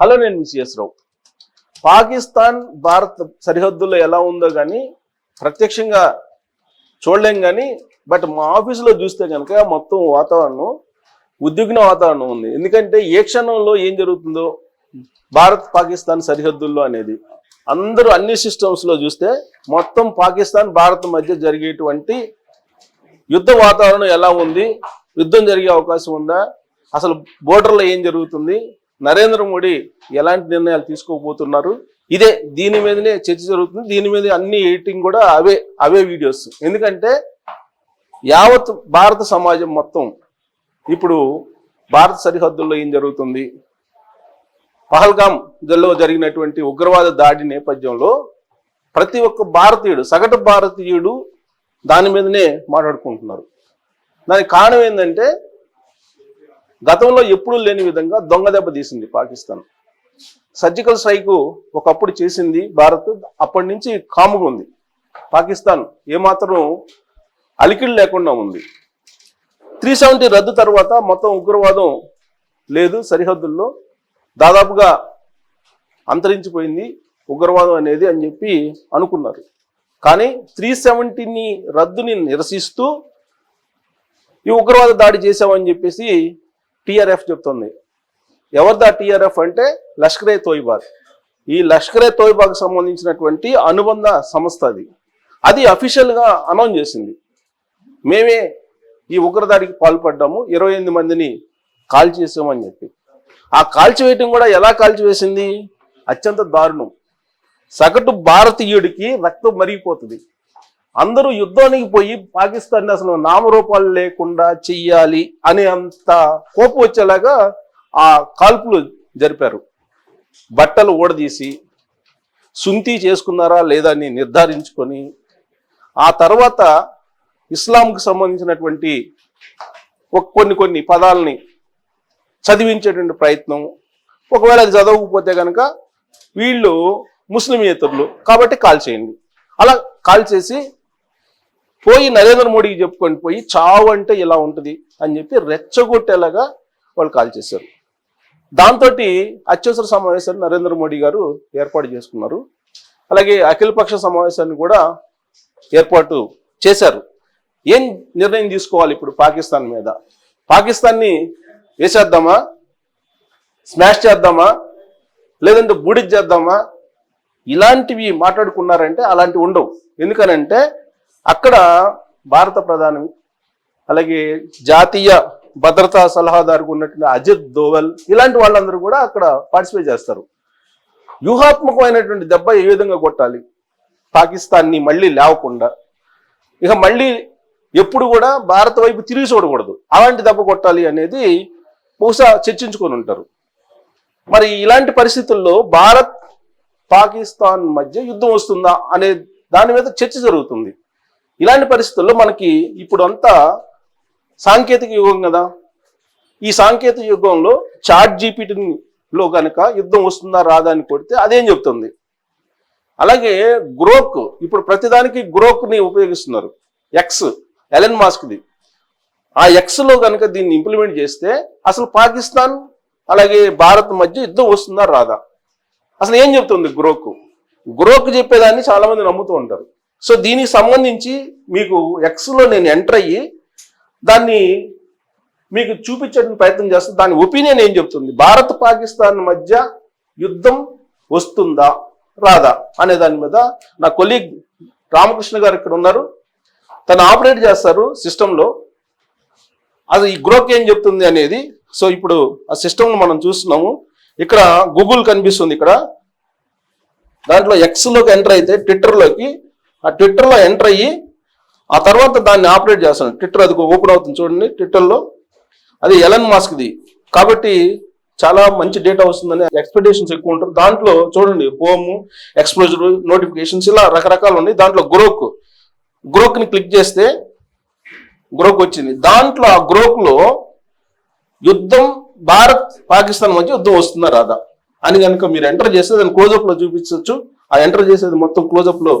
Hello నేను మిసిఎస్ రావు. పాకిస్తాన్ భారత్ సరిహద్దుల్లో ఎలా ఉందో కానీ ప్రత్యక్షంగా చూడలేం కానీ బట్ మా ఆఫీసులో చూస్తే కనుక మొత్తం వాతావరణం ఉద్విగ్న వాతావరణం ఉంది. ఎందుకంటే ఏ క్షణంలో ఏం జరుగుతుందో భారత్ పాకిస్తాన్ సరిహద్దుల్లో అనేది. అందరూ అన్ని సిస్టమ్స్లో చూస్తే మొత్తం పాకిస్తాన్ భారత్ మధ్య జరిగేటువంటి యుద్ధ వాతావరణం ఎలా ఉంది? యుద్ధం జరిగే అవకాశం ఉందా? అసలు బోర్డర్లో ఏం జరుగుతుంది? నరేంద్ర మోడీ ఎలాంటి నిర్ణయాలు తీసుకోబోతున్నారు? ఇదే దీని మీదనే చర్చ జరుగుతుంది. దీని మీద అన్ని ఎడిటింగ్ కూడా అవే అవే వీడియోస్. ఎందుకంటే యావత్ భారత సమాజం మొత్తం ఇప్పుడు భారత సరిహద్దుల్లో ఏం జరుగుతుంది? పహల్గామ్ జిల్లాలో జరిగినటువంటి ఉగ్రవాద దాడి నేపథ్యంలో ప్రతి ఒక్క భారతీయుడు సగటు భారతీయుడు దాని మీదనే మాట్లాడుకుంటున్నారు. దానికి కారణం ఏంటంటే గతంలో ఎప్పుడూ లేని విధంగా దొంగ దెబ్బ తీసింది పాకిస్తాన్. సర్జికల్ స్ట్రైక్ ఒకప్పుడు చేసింది భారత్ అప్పటి నుంచి కాముగా ఉంది. పాకిస్తాన్ ఏమాత్రం అలికిడి లేకుండా ఉంది. త్రీ సెవెంటీ రద్దు తర్వాత మొత్తం ఉగ్రవాదం లేదు సరిహద్దుల్లో దాదాపుగా అంతరించిపోయింది ఉగ్రవాదం అనేది అని చెప్పి అనుకున్నారు. కానీ త్రీ సెవెంటీని రద్దుని నిరసిస్తూ ఈ ఉగ్రవాద దాడి చేశామని చెప్పేసి టిఆర్ఎఫ్ చెప్తుంది. ఎవరిదా టిఆర్ఎఫ్ అంటే లష్కరే తోయిబాగ్. ఈ లష్కరే తోయిబాగ్ సంబంధించినటువంటి అనుబంధ సంస్థ అది. అది అఫీషియల్గా అనౌన్స్ చేసింది. మేమే ఈ ఉగ్రదాడికి పాల్పడ్డాము ఇరవై ఎనిమిది మందిని కాల్చేసామని చెప్పి. ఆ కాల్చివేయటం కూడా ఎలా కాల్చివేసింది? అత్యంత దారుణం. సగటు భారతీయుడికి రక్తం మరిగిపోతుంది. అందరూ యుద్ధానికి పోయి పాకిస్తాన్ అసలు నామరూపాలు లేకుండా చెయ్యాలి అనే అంత కోపం వచ్చేలాగా ఆ కాల్పులు జరిపారు. బట్టలు ఊడదీసి సుంతి చేసుకున్నారా లేదా అని నిర్ధారించుకొని ఆ తర్వాత ఇస్లాంకు సంబంధించినటువంటి ఒక కొన్ని కొన్ని పదాలని చదివించేటువంటి ప్రయత్నం. ఒకవేళ అది చదవకపోతే కనుక వీళ్ళు ముస్లిమేతరులు కాబట్టి కాల్ చేయండి. అలా కాల్ చేసి పోయి నరేంద్ర మోడీకి చెప్పుకొని పోయి చావు అంటే ఇలా ఉంటుంది అని చెప్పి రెచ్చగొట్టేలాగా వాళ్ళు కాల్ చేశారు. దాంతో అత్యవసర సమావేశాన్ని నరేంద్ర మోడీ గారు ఏర్పాటు చేసుకున్నారు. అలాగే అఖిలపక్ష సమావేశాన్ని కూడా ఏర్పాటు చేశారు. ఏం నిర్ణయం తీసుకోవాలి ఇప్పుడు పాకిస్తాన్ మీద? పాకిస్తాన్ని వేసేద్దామా? స్మాష్ చేద్దామా? లేదంటే బూడిద చేద్దామా? ఇలాంటివి మాట్లాడుకున్నారంటే అలాంటివి ఉండవు. ఎందుకనంటే అక్కడ భారత ప్రధాని అలాగే జాతీయ భద్రతా సలహాదారుకు ఉన్నటువంటి అజిత్ దోవల్ ఇలాంటి వాళ్ళందరూ కూడా అక్కడ పార్టిసిపేట్ చేస్తారు. వ్యూహాత్మకమైనటువంటి దెబ్బ ఏ విధంగా కొట్టాలి? పాకిస్తాన్ని మళ్ళీ లేవకుండా. ఇక మళ్ళీ ఎప్పుడు కూడా భారత వైపు తిరిగి చూడకూడదు. అలాంటి దెబ్బ కొట్టాలి అనేది బహుశా చర్చించుకొని ఉంటారు. మరి ఇలాంటి పరిస్థితుల్లో భారత్ పాకిస్తాన్ మధ్య యుద్ధం వస్తుందా అనే దాని మీద చర్చ జరుగుతుంది. ఇలాంటి పరిస్థితుల్లో మనకి ఇప్పుడు అంతా సాంకేతిక యుగం కదా. ఈ సాంకేతిక యుగంలో చాట్ జీపీటీలో కనుక యుద్ధం వస్తుందా రాదా అని కొడితే అదేం చెప్తుంది అలాగే గ్రోక్ ఇప్పుడు ప్రతిదానికి గ్రోక్ని ఉపయోగిస్తున్నారు. ఎక్స్ ఎలెన్ మాస్క్ది ఆ ఎక్స్లో కనుక దీన్ని ఇంప్లిమెంట్ చేస్తే అసలు పాకిస్తాన్ అలాగే భారత్ మధ్య యుద్ధం వస్తుందా రాదా? అసలు ఏం చెప్తుంది గ్రోక్? గ్రోక్ చెప్పేదాన్ని చాలామంది నమ్ముతూ ఉంటారు. సో దీనికి సంబంధించి మీకు ఎక్స్లో నేను ఎంటర్ అయ్యి దాన్ని మీకు చూపించడానికి ప్రయత్నం చేస్తాను దాని ఒపీనియన్ ఏం చెప్తుంది? భారత్ పాకిస్తాన్ మధ్య యుద్ధం వస్తుందా రాదా? అనే దాని మీద నా కొలీగ్ రామకృష్ణ గారు ఇక్కడ ఉన్నారు. తను ఆపరేట్ చేస్తారు సిస్టంలో. అది ఈ గ్రోక్ ఏం చెప్తుంది అనేది సో ఇప్పుడు ఆ సిస్టమ్ను మనం చూస్తున్నాము. ఇక్కడ గూగుల్ కనిపిస్తుంది ఇక్కడ. దాంట్లో ఎక్స్లోకి ఎంటర్ అయితే ట్విట్టర్లోకి ఆ ట్విట్టర్లో ఎంటర్ అయ్యి ఆ తర్వాత దాన్ని ఆపరేట్ చేస్తాను. ట్విట్టర్ అది ఓపెన్ అవుతుంది చూడండి. ట్విట్టర్లో అది ఎలన్ మాస్క్ది. కాబట్టి చాలా మంచి డేటా వస్తుందని ఎక్స్పెక్టేషన్స్ ఎక్కువ ఉంటారు. దాంట్లో చూడండి హోమ్ ఎక్స్ప్లోజర్ నోటిఫికేషన్స్ ఇలా రకరకాలు ఉన్నాయి. దాంట్లో గ్రోక్ గ్రోక్ని క్లిక్ చేస్తే గ్రోక్ వచ్చింది. దాంట్లో ఆ గ్రోక్లో యుద్ధం భారత్ పాకిస్తాన్ మధ్య యుద్ధం వస్తుందా రాదా? అని కనుక మీరు ఎంటర్ చేస్తే దాన్ని క్లోజప్లో చూపించవచ్చు ఆ ఎంటర్ చేసేది మొత్తం క్లోజప్లో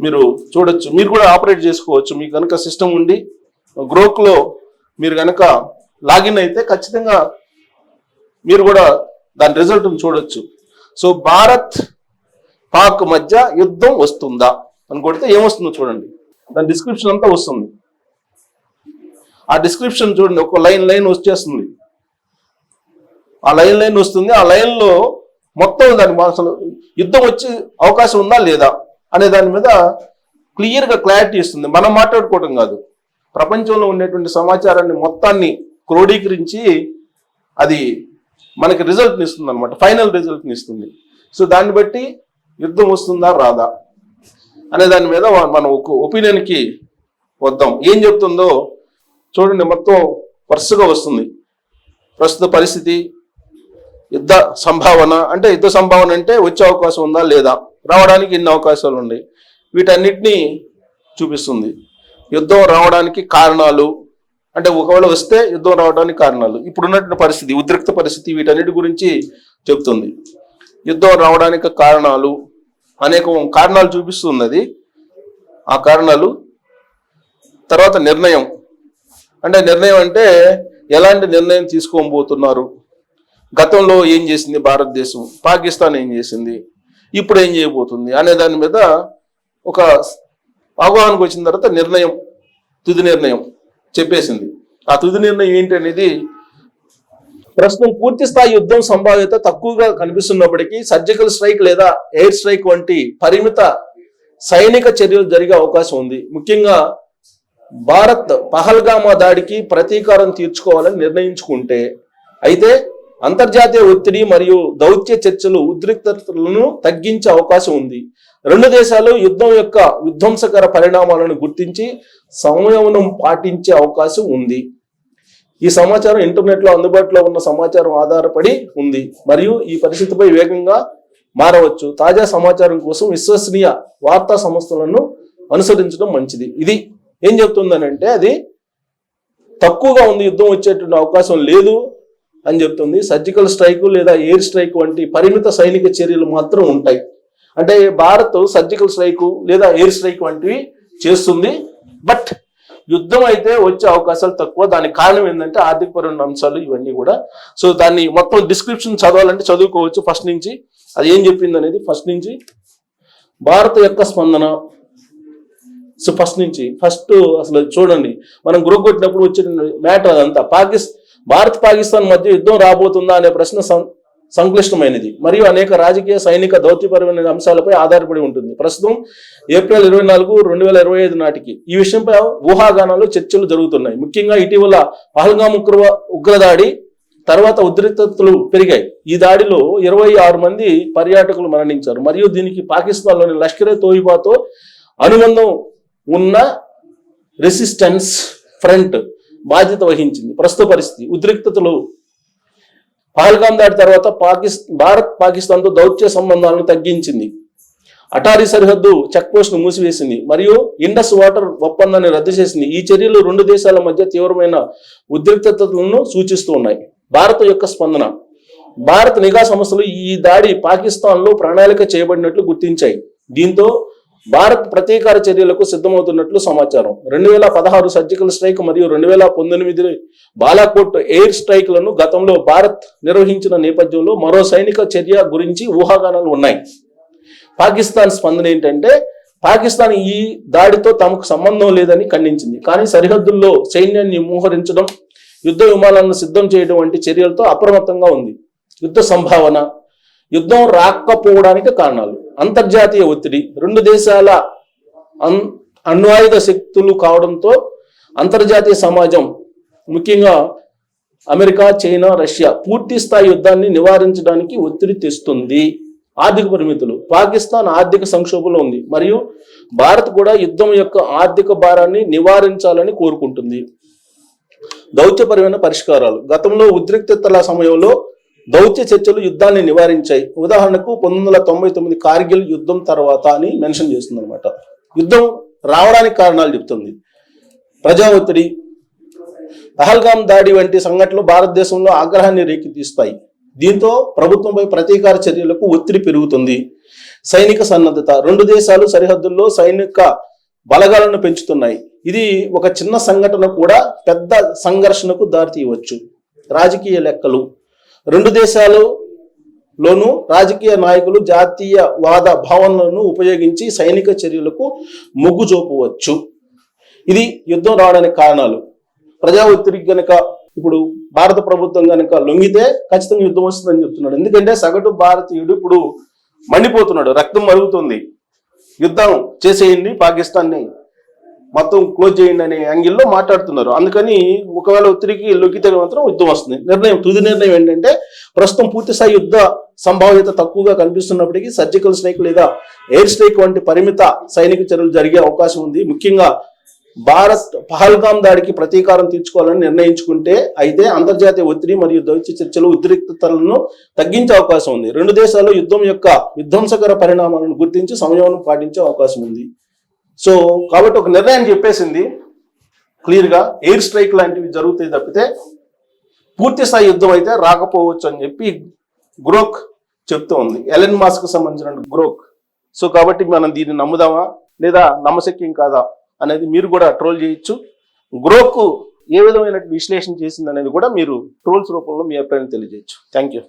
మీరు చూడొచ్చు. మీరు కూడా ఆపరేట్ చేసుకోవచ్చు. మీకు కనుక సిస్టమ్ ఉండి గ్రోక్లో మీరు కనుక లాగిన్ అయితే ఖచ్చితంగా మీరు కూడా దాని రిజల్ట్ను చూడొచ్చు. సో భారత్ పాక్ మధ్య యుద్ధం వస్తుందా? అని కొడితే ఏమొస్తుందో చూడండి. దాని డిస్క్రిప్షన్ అంతా వస్తుంది. ఆ డిస్క్రిప్షన్ చూడండి. ఒక లైన్ లైన్ వచ్చేస్తుంది. ఆ లైన్ లైన్ వస్తుంది. ఆ లైన్లో మొత్తం దాని అసలు యుద్ధం వచ్చే అవకాశం ఉందా లేదా? అనే దాని మీద క్లియర్గా క్లారిటీ ఇస్తుంది. మనం మాట్లాడుకోవటం కాదు. ప్రపంచంలో ఉండేటువంటి సమాచారాన్ని మొత్తాన్ని క్రోడీకరించి అది మనకి రిజల్ట్ని ఇస్తుంది అనమాట ఫైనల్ రిజల్ట్ని ఇస్తుంది. సో దాన్ని బట్టి యుద్ధం వస్తుందా రాదా? అనే దాని మీద మనం ఒక ఒపీనియన్కి వద్దాం. ఏం చెప్తుందో చూడండి. మొత్తం వరుసగా వస్తుంది. ప్రస్తుత పరిస్థితి యుద్ధ సంభావన అంటే యుద్ధ సంభావన అంటే వచ్చే అవకాశం ఉందా లేదా? రావడానికి ఎన్ని అవకాశాలు ఉన్నాయి. వీటన్నిటినీ చూపిస్తుంది. యుద్ధం రావడానికి కారణాలు అంటే ఒకవేళ వస్తే యుద్ధం రావడానికి కారణాలు. ఇప్పుడున్నటువంటి పరిస్థితి ఉద్రిక్త పరిస్థితి వీటన్నిటి గురించి చెప్తుంది. యుద్ధం రావడానికి కారణాలు అనేక కారణాలు చూపిస్తున్నది. ఆ కారణాలు తర్వాత నిర్ణయం. అంటే నిర్ణయం అంటే ఎలాంటి నిర్ణయం తీసుకోబోతున్నారు? గతంలో ఏం చేసింది భారతదేశం? పాకిస్తాన్ ఏం చేసింది? ఇప్పుడు ఏం చేయబోతుంది అనే దాని మీద ఒక అవగాహనకు వచ్చిన తర్వాత నిర్ణయం తుది నిర్ణయం చెప్పేసింది. ఆ తుది నిర్ణయం ఏంటి అనేది ప్రస్తుతం పూర్తి స్థాయి యుద్ధం సంభావ్యత తక్కువగా కనిపిస్తున్నప్పటికీ సర్జికల్ స్ట్రైక్ లేదా ఎయిర్ స్ట్రైక్ వంటి పరిమిత సైనిక చర్యలు జరిగే అవకాశం ఉంది. ముఖ్యంగా భారత్ పహల్గామా దాడికి ప్రతీకారం తీర్చుకోవాలని నిర్ణయించుకుంటే అయితే అంతర్జాతీయ ఒత్తిడి మరియు దౌత్య చర్చలు ఉద్రిక్తతలను తగ్గించే అవకాశం ఉంది. రెండు దేశాలు యుద్ధం యొక్క విధ్వంసకర పరిణామాలను గుర్తించి సంయమనం పాటించే అవకాశం ఉంది. ఈ సమాచారం ఇంటర్నెట్లో అందుబాటులో ఉన్న సమాచారం ఆధారపడి ఉంది మరియు ఈ పరిస్థితిపై వేగంగా మారవచ్చు. తాజా సమాచారం కోసం విశ్వసనీయ వార్తా సంస్థలను అనుసరించడం మంచిది. ఇది ఏం చెప్తుందనంటే అది తక్కువగా ఉంది యుద్ధం వచ్చేటువంటి అవకాశం లేదు. అని చెప్తుంది. సర్జికల్ స్ట్రైక్ లేదా ఎయిర్ స్ట్రైక్ వంటి పరిమిత సైనిక చర్యలు మాత్రం ఉంటాయి. అంటే భారత్ సర్జికల్ స్ట్రైక్ లేదా ఎయిర్ స్ట్రైక్ వంటివి చేస్తుంది. బట్ యుద్ధం అయితే వచ్చే అవకాశాలు తక్కువ. దానికి కారణం ఏంటంటే ఆర్థికపరమైన అంశాలు ఇవన్నీ కూడా. సో దాన్ని మొత్తం డిస్క్రిప్షన్ చదవాలంటే చదువుకోవచ్చు ఫస్ట్ నుంచి. అది ఏం చెప్పింది అనేది ఫస్ట్ నుంచి. భారత యొక్క స్పందన. సో ఫస్ట్ నుంచి. ఫస్ట్ అసలు చూడండి. మనం గ్రూప్ కొట్టినప్పుడు వచ్చిన మ్యాటర్ అదంతా. పాకిస్తాన్ భారత్ పాకిస్తాన్ మధ్య యుద్ధం రాబోతుందా అనే ప్రశ్న సం- సంక్లిష్టమైనది. మరియు అనేక రాజకీయ సైనిక దౌత్యపరమైన అంశాలపై ఆధారపడి ఉంటుంది. ప్రస్తుతం ఏప్రిల్ ఇరవై నాలుగు రెండు వేల ఇరవై ఐదు నాటికి ఈ విషయంపై ఊహాగానాలు చర్చలు జరుగుతున్నాయి. ముఖ్యంగా ఇటీవల పహల్గాం ఉగ్ర ఉగ్రదాడి తర్వాత ఉద్రిక్తతలు పెరిగాయి. ఈ దాడిలో ఇరవై ఆరు మంది పర్యాటకులు మరణించారు. మరియు దీనికి పాకిస్తాన్లోని లష్కరే తోయిబాతో అనుబంధం ఉన్న రెసిస్టెన్స్ ఫ్రంట్ బాధ్యత వహించింది. ప్రస్తుత పరిస్థితి ఉద్రిక్తతలు. పహల్గాం దాడి తర్వాత పాకిస్ భారత్ పాకిస్తాన్తో దౌత్య సంబంధాలను తగ్గించింది. అటారీ సరిహద్దు చెక్పోస్ట్ను మూసివేసింది మరియు ఇండస్ వాటర్ ఒప్పందాన్ని రద్దు చేసింది. ఈ చర్యలు రెండు దేశాల మధ్య తీవ్రమైన ఉద్రిక్తతలను సూచిస్తూ ఉన్నాయి. భారత్ యొక్క స్పందన భారత్ నిఘా సంస్థలు ఈ దాడి పాకిస్తాన్లో ప్రణాళిక చేయబడినట్లు గుర్తించాయి. దీంతో భారత్ ప్రతీకార చర్యలకు సిద్ధమవుతున్నట్లు సమాచారం. రెండు వేల పదహారు సర్జికల్ స్ట్రైక్ మరియు రెండు వేల పంతొమ్మిది బాలాకోట్ ఎయిర్ స్ట్రైక్లను గతంలో భారత్ నిర్వహించిన నేపథ్యంలో మరో సైనిక చర్య గురించి ఊహాగానాలు ఉన్నాయి. పాకిస్తాన్ స్పందన ఏంటంటే పాకిస్తాన్ ఈ దాడితో తమకు సంబంధం లేదని ఖండించింది. కానీ సరిహద్దుల్లో సైన్యాన్ని మోహరించడం యుద్ధ విమానాలను సిద్ధం చేయడం వంటి చర్యలతో అప్రమత్తంగా ఉంది. యుద్ధ సంభావన యుద్ధం రాకపోవడానికి కారణాలు. అంతర్జాతీయ ఒత్తిడి. రెండు దేశాల అన్ అణ్వాయుధ శక్తులు కావడంతో అంతర్జాతీయ సమాజం ముఖ్యంగా అమెరికా చైనా రష్యా పూర్తి స్థాయి యుద్ధాన్ని నివారించడానికి ఒత్తిడి తెస్తుంది. ఆర్థిక పరిమితులు. పాకిస్తాన్ ఆర్థిక సంక్షోభంలో ఉంది. మరియు భారత్ కూడా యుద్ధం యొక్క ఆర్థిక భారాన్ని నివారించాలని కోరుకుంటుంది. దౌత్యపరమైన పరిష్కారాలు. గతంలో ఉద్రిక్తతల సమయంలో దౌత్య చర్చలు యుద్ధాన్ని నివారించాయి. ఉదాహరణకు పంతొమ్మిది వందల తొంభై తొమ్మిది కార్గిల్ యుద్ధం తర్వాత అని మెన్షన్ చేస్తుంది అనమాట యుద్ధం రావడానికి కారణాలు చెప్తుంది. ప్రజా ఒత్తిడి పహల్గాం దాడి వంటి సంఘటనలు భారతదేశంలో ఆగ్రహాన్ని రేకెత్తిస్తాయి. దీంతో ప్రభుత్వంపై ప్రతీకార చర్యలకు ఒత్తిడి పెరుగుతుంది. సైనిక సన్నద్ధత రెండు దేశాలు సరిహద్దుల్లో సైనిక బలగాలను పెంచుతున్నాయి. ఇది ఒక చిన్న సంఘటన కూడా పెద్ద సంఘర్షణకు దారితీయవచ్చు. రాజకీయ లెక్కలు. రెండు దేశాలు లోను రాజకీయ నాయకులు జాతీయవాద భావనలను ఉపయోగించి సైనిక చర్యలకు మొగ్గు చూపవచ్చు. ఇది యుద్ధం రావడానికి కారణాలు. ప్రజా ఒత్తిడికి కనుక ఇప్పుడు భారత ప్రభుత్వం కనుక లొంగితే ఖచ్చితంగా యుద్ధం వస్తుందని చెప్తున్నాడు. ఎందుకంటే సగటు భారతీయుడు ఇప్పుడు మండిపోతున్నాడు. రక్తం మరుగుతుంది. యుద్ధం చేసేయండి పాకిస్తాన్ని. మొత్తం క్లోజ్ చేయండి అనే యాంగిల్లో మాట్లాడుతున్నారు. అందుకని ఒకవేళ ఒత్తిడికి లొక్కితే మాత్రం యుద్ధం వస్తుంది. నిర్ణయం తుది నిర్ణయం ఏంటంటే ప్రస్తుతం పూర్తిస్థాయి యుద్ధ సంభావ్యత తక్కువగా కనిపిస్తున్నప్పటికీ సర్జికల్ స్ట్రైక్ లేదా ఎయిర్ స్ట్రైక్ వంటి పరిమిత సైనిక చర్యలు జరిగే అవకాశం ఉంది. ముఖ్యంగా భారత్ పహల్గాం దాడికి ప్రతీకారం తీర్చుకోవాలని నిర్ణయించుకుంటే అయితే అంతర్జాతీయ ఒత్తిడి మరియు దౌత్య చర్చలు ఉద్రిక్తతలను తగ్గించే అవకాశం ఉంది. రెండు దేశాలు యుద్ధం యొక్క విధ్వంసకర పరిణామాలను గుర్తించి సమయం పాటించే అవకాశం ఉంది. సో కాబట్టి ఒక నిర్ణయం చెప్పేసింది. క్లియర్గా ఎయిర్ స్ట్రైక్ లాంటివి జరుగుతాయి తప్పితే పూర్తి స్థాయి యుద్ధం అయితే రాకపోవచ్చు అని చెప్పి గ్రోక్ చెప్తూ ఉంది. ఎలెన్ మాస్క్ సంబంధించిన గ్రోక్. సో కాబట్టి మనం దీన్ని నమ్ముదామా? లేదా నమ్మశక్యం కాదా? అనేది మీరు కూడా ట్రోల్ చేయొచ్చు. గ్రోక్ ఏ విధమైన విశ్లేషణ చేసింది అనేది కూడా మీరు ట్రోల్స్ రూపంలో మీ అభిప్రాయం తెలియజేయచ్చు. Thank you